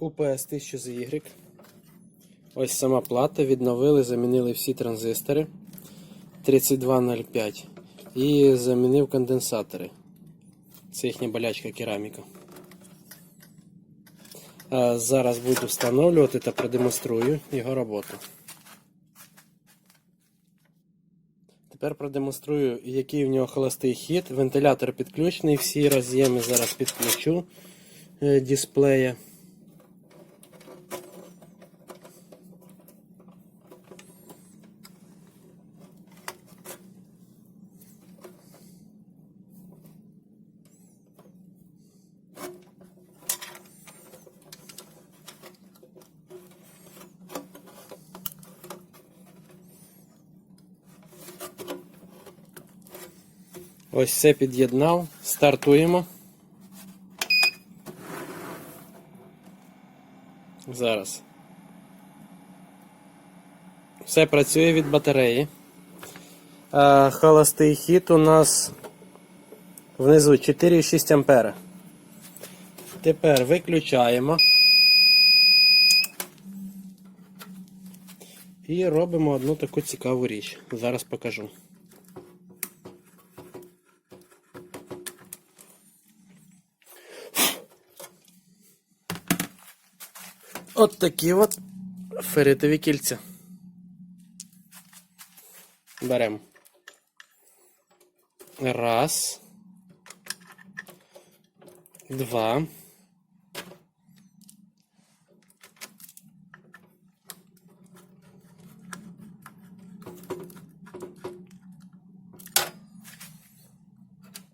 UPS 1000ZY. Ось сама плата. Відновили, замінили всі транзистори 3205 і замінив конденсатори. Це їхня болячка кераміка. Зараз буду встановлювати та продемонструю його роботу. Тепер продемонструю, який в нього холостий хід. Вентилятор підключений, всі роз'єми зараз підключу е, дисплея. Ось все під'єднав. Стартуємо. Зараз. Все працює від батареї. А, холостий хід у нас внизу 4,6 ампера. Тепер виключаємо. І робимо одну таку цікаву річ. Зараз покажу. От такі от феритові кільця. Беремо. Раз. Два.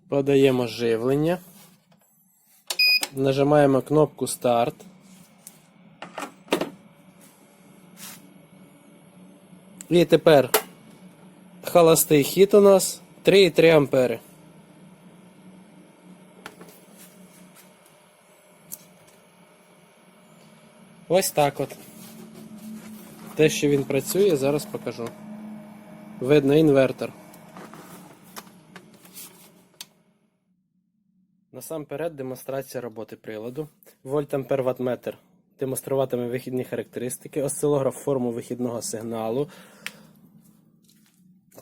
Подаємо живлення. Нажимаємо кнопку старт. І тепер холостий хід у нас 3,3 ампери. Ось так от. Те, що він працює, зараз покажу. Видно інвертор. Насамперед демонстрація роботи приладу. Вольтампер ваттметр демонструватиме вихідні характеристики, осцилограф форму вихідного сигналу.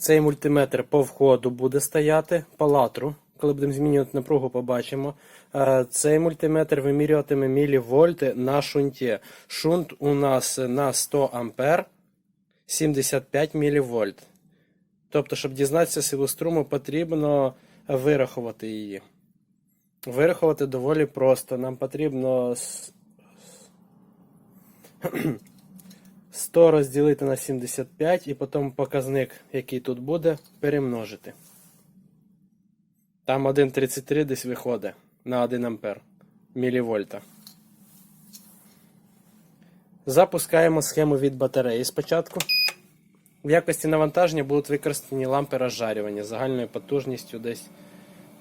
Цей мультиметр по входу буде стояти по латру. Коли будемо змінювати напругу, побачимо. Е, Цей мультиметр вимірюватиме мілівольти на шунті. Шунт у нас на 100 ампер 75 мілівольт. Тобто, щоб дізнатися силу струму, потрібно вирахувати її. Вирахувати доволі просто. Нам потрібно 100 розділити на 75 і потім показник, який тут буде, перемножити. Там 1,33 десь виходить на 1 ампер мілівольта. Запускаємо схему від батареї спочатку. В якості навантаження будуть використані лампи розжарювання загальною потужністю десь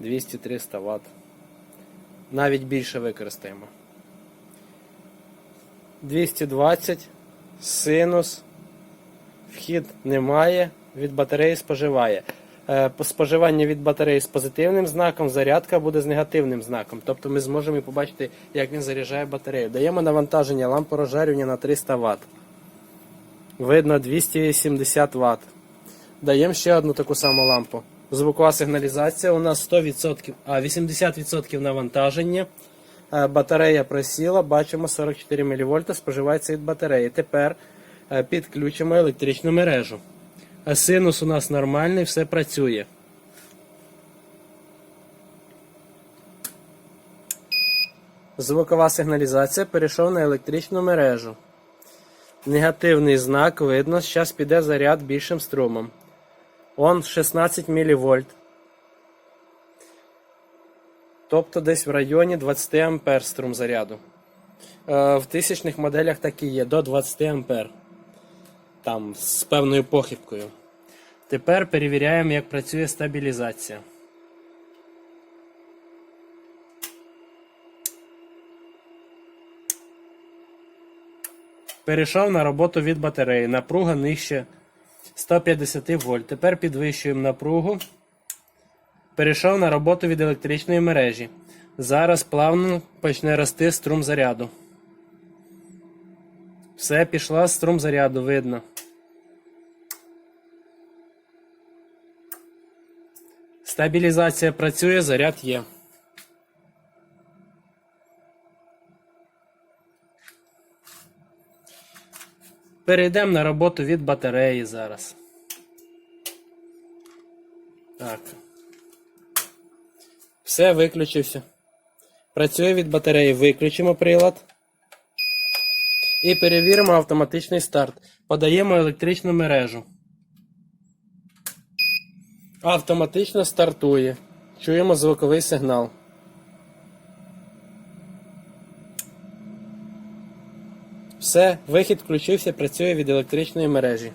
200-300 Вт. Навіть більше використаємо. 220 синус. Вхід немає, від батареї споживає. Е, Споживання від батареї з позитивним знаком, зарядка буде з негативним знаком. Тобто ми зможемо і побачити, як він заряджає батарею. Даємо навантаження лампу розжарювання на 300 Вт. Видно 280 Вт. Даємо ще одну таку саму лампу. Звукова сигналізація у нас 100%, а 80% навантаження. Е, Батарея просіла, бачимо 44 мВ споживається від батареї. Тепер е, підключимо електричну мережу. Е, Синус у нас нормальний, все працює. Звукова сигналізація перейшов на електричну мережу. Негативний знак видно, зараз піде заряд більшим струмом. Он 16 мВ. Тобто десь в районі 20 ампер струм заряду. Е, В тисячних моделях так і є, до 20 ампер. Там з певною похибкою. Тепер перевіряємо, як працює стабілізація. Перейшов на роботу від батареї. Напруга нижче 150 вольт. Тепер підвищуємо напругу. Перейшов на роботу від електричної мережі. Зараз плавно почне рости струм заряду. Все, пішла струм заряду, видно. Стабілізація працює, заряд є. Перейдемо на роботу від батареї зараз. Так. Все, виключився. Працює від батареї. Виключимо прилад. І перевіримо автоматичний старт. Подаємо електричну мережу. Автоматично стартує. Чуємо звуковий сигнал. Все, вихід включився, працює від електричної мережі.